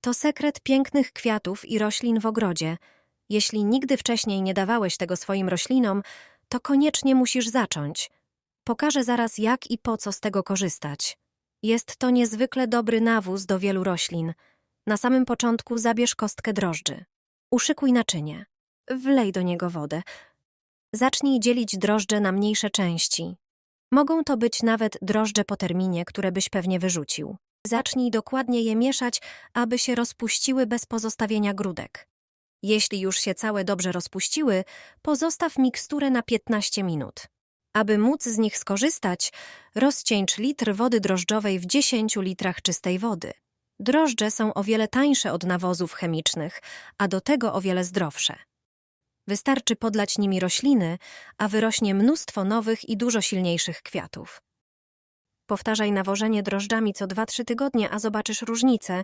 To sekret pięknych kwiatów i roślin w ogrodzie. Jeśli nigdy wcześniej nie dawałeś tego swoim roślinom, to koniecznie musisz zacząć. Pokażę zaraz, jak i po co z tego korzystać. Jest to niezwykle dobry nawóz do wielu roślin. Na samym początku zabierz kostkę drożdży. Uszykuj naczynie. Wlej do niego wodę. Zacznij dzielić drożdże na mniejsze części. Mogą to być nawet drożdże po terminie, które byś pewnie wyrzucił. Zacznij dokładnie je mieszać, aby się rozpuściły bez pozostawienia grudek. Jeśli już się całe dobrze rozpuściły, pozostaw miksturę na 15 minut. Aby móc z nich skorzystać, rozcieńcz litr wody drożdżowej w 10 litrach czystej wody. Drożdże są o wiele tańsze od nawozów chemicznych, a do tego o wiele zdrowsze. Wystarczy podlać nimi rośliny, a wyrośnie mnóstwo nowych i dużo silniejszych kwiatów. Powtarzaj nawożenie drożdżami co 2-3 tygodnie, a zobaczysz różnicę.